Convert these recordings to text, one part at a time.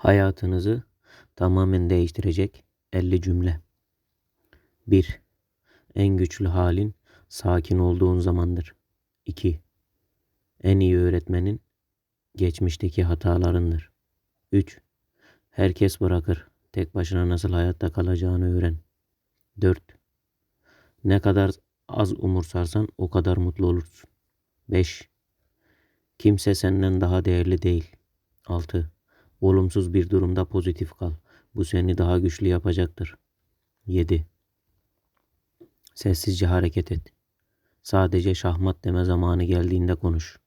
Hayatınızı tamamen değiştirecek 50 cümle. 1. En güçlü halin sakin olduğun zamandır. 2. En iyi öğretmenin geçmişteki hatalarındır. 3. Herkes bırakır. Tek başına nasıl hayatta kalacağını öğren. 4. Ne kadar az umursarsan o kadar mutlu olursun. 5. Kimse senden daha değerli değil. 6. Olumsuz bir durumda pozitif kal. Bu seni daha güçlü yapacaktır. 7. Sessizce hareket et. Sadece şahmat deme zamanı geldiğinde konuş.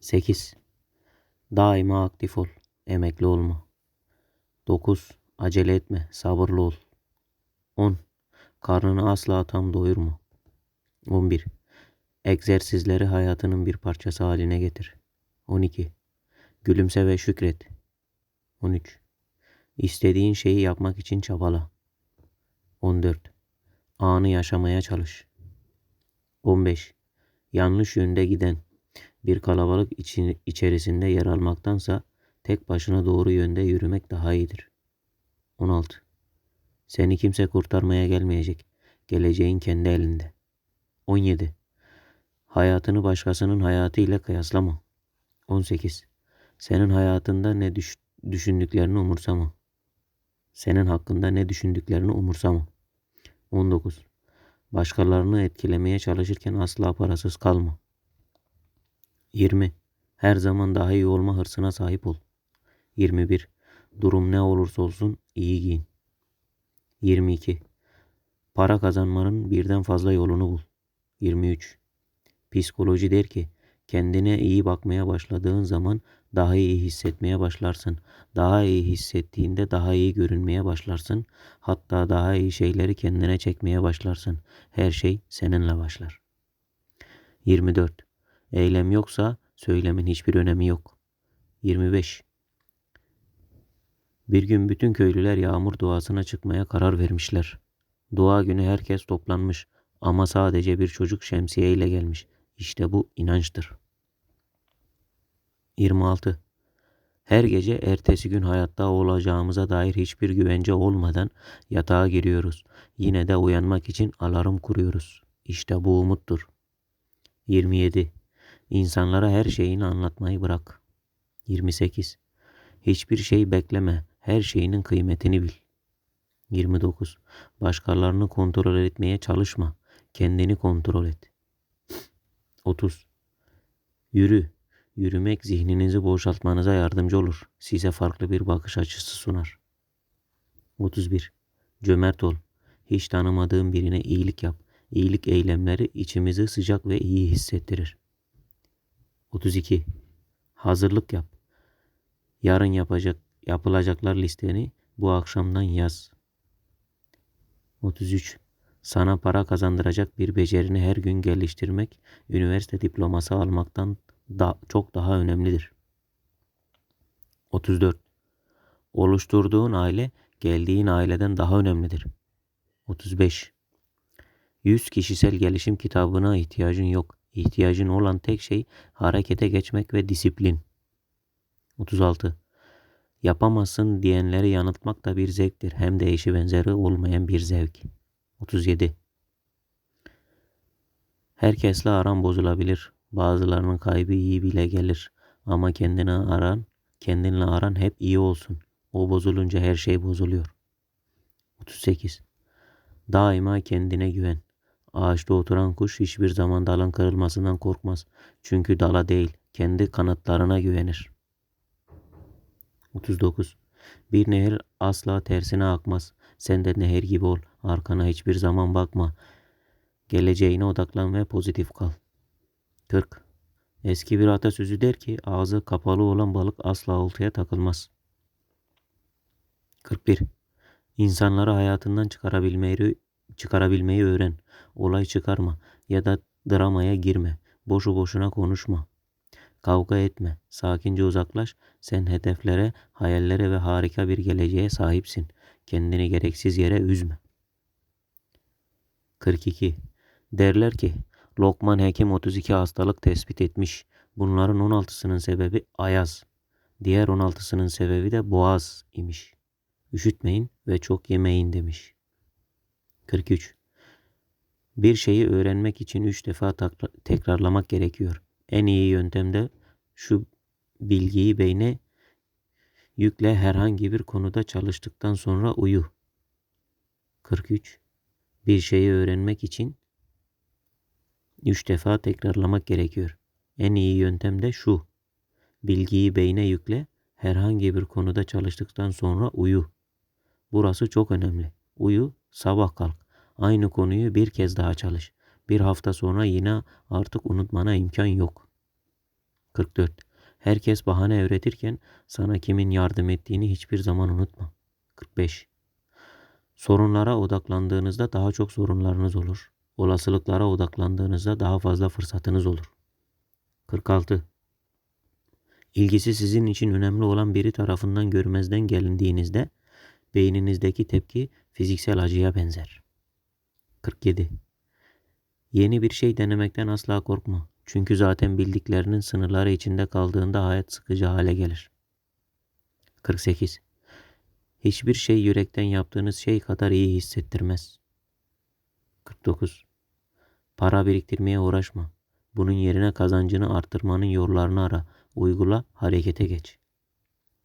8. Daima aktif ol. Emekli olma. 9. Acele etme. Sabırlı ol. 10. Karnını asla tam doyurma. 11. Egzersizleri hayatının bir parçası haline getir. 12. Gülümse ve şükret. 13. İstediğin şeyi yapmak için çabala. 14. Anı yaşamaya çalış. 15. Yanlış yönde giden bir kalabalık için, içerisinde yer almaktansa tek başına doğru yönde yürümek daha iyidir. 16. Seni kimse kurtarmaya gelmeyecek. Geleceğin kendi elinde. 17. Hayatını başkasının hayatıyla kıyaslama. 18. Senin hayatında ne düş düşündüklerini umursama. Senin hakkında ne düşündüklerini umursama. 19. Başkalarını etkilemeye çalışırken asla parasız kalma. 20. Her zaman daha iyi olma hırsına sahip ol. 21. Durum ne olursa olsun iyi giyin. 22. Para kazanmanın birden fazla yolunu bul. 23. Psikoloji der ki kendine iyi bakmaya başladığın zaman daha iyi hissetmeye başlarsın. Daha iyi hissettiğinde daha iyi görünmeye başlarsın. Hatta daha iyi şeyleri kendine çekmeye başlarsın. Her şey seninle başlar. 24. Eylem yoksa söylemin hiçbir önemi yok. 25. Bir gün bütün köylüler yağmur duasına çıkmaya karar vermişler. Dua günü herkes toplanmış ama sadece bir çocuk şemsiye ile gelmiş. İşte bu inançtır. 26. Her gece ertesi gün hayatta olacağımıza dair hiçbir güvence olmadan yatağa giriyoruz. Yine de uyanmak için alarm kuruyoruz. İşte bu umuttur. 27. İnsanlara her şeyini anlatmayı bırak. 28. Hiçbir şey bekleme. Her şeyinin kıymetini bil. 29. Başkalarını kontrol etmeye çalışma. Kendini kontrol et. 30. Yürü. Yürümek zihninizi boşaltmanıza yardımcı olur. Size farklı bir bakış açısı sunar. 31. Cömert ol. Hiç tanımadığın birine iyilik yap. İyilik eylemleri içimizi sıcak ve iyi hissettirir. 32. Hazırlık yap. Yarın yapacak yapılacaklar listeni bu akşamdan yaz. 33. Sana para kazandıracak bir becerini her gün geliştirmek, üniversite diploması almaktan da çok daha önemlidir. 34. Oluşturduğun aile geldiğin aileden daha önemlidir. 35. 100 kişisel gelişim kitabına ihtiyacın yok. İhtiyacın olan tek şey harekete geçmek ve disiplin. 36. Yapamazsın diyenleri yanıltmak da bir zevktir. Hem de eşi benzeri olmayan bir zevk. 37. Herkesle aran bozulabilir. Bazılarının kaybı iyi bile gelir. Ama kendini aran, kendinle aran hep iyi olsun. O bozulunca her şey bozuluyor. 38. Daima kendine güven. Ağaçta oturan kuş hiçbir zaman dalın kırılmasından korkmaz. Çünkü dala değil, kendi kanatlarına güvenir. 39. Bir nehir asla tersine akmaz. Sen de nehir gibi ol. Arkana hiçbir zaman bakma. Geleceğine odaklan ve pozitif kal. 40. Eski bir atasözü der ki ağzı kapalı olan balık asla oltaya takılmaz. 41. İnsanları hayatından çıkarabilmeyi, çıkarabilmeyi öğren. Olay çıkarma ya da dramaya girme. Boşu boşuna konuşma. Kavga etme. Sakince uzaklaş. Sen hedeflere, hayallere ve harika bir geleceğe sahipsin. Kendini gereksiz yere üzme. 42. Derler ki Lokman Hekim 32 hastalık tespit etmiş. Bunların 16'sının sebebi ayaz. Diğer 16'sının sebebi de boğaz imiş. Üşütmeyin ve çok yemeyin demiş. 43. Bir şeyi öğrenmek için üç defa takra- tekrarlamak gerekiyor. En iyi yöntem de şu bilgiyi beyne yükle herhangi bir konuda çalıştıktan sonra uyu. 43. Bir şeyi öğrenmek için üç defa tekrarlamak gerekiyor. En iyi yöntem de şu. Bilgiyi beyne yükle, herhangi bir konuda çalıştıktan sonra uyu. Burası çok önemli. Uyu, sabah kalk. Aynı konuyu bir kez daha çalış. Bir hafta sonra yine artık unutmana imkan yok. 44. Herkes bahane öğretirken sana kimin yardım ettiğini hiçbir zaman unutma. 45. Sorunlara odaklandığınızda daha çok sorunlarınız olur. Olasılıklara odaklandığınızda daha fazla fırsatınız olur. 46. İlgisi sizin için önemli olan biri tarafından görmezden gelindiğinizde beyninizdeki tepki fiziksel acıya benzer. 47. Yeni bir şey denemekten asla korkma. Çünkü zaten bildiklerinin sınırları içinde kaldığında hayat sıkıcı hale gelir. 48. Hiçbir şey yürekten yaptığınız şey kadar iyi hissettirmez. 49. Para biriktirmeye uğraşma. Bunun yerine kazancını arttırmanın yollarını ara. Uygula, harekete geç.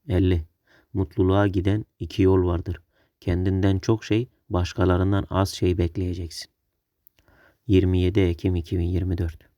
50. Mutluluğa giden iki yol vardır. Kendinden çok şey, başkalarından az şey bekleyeceksin. 27 Ekim 2024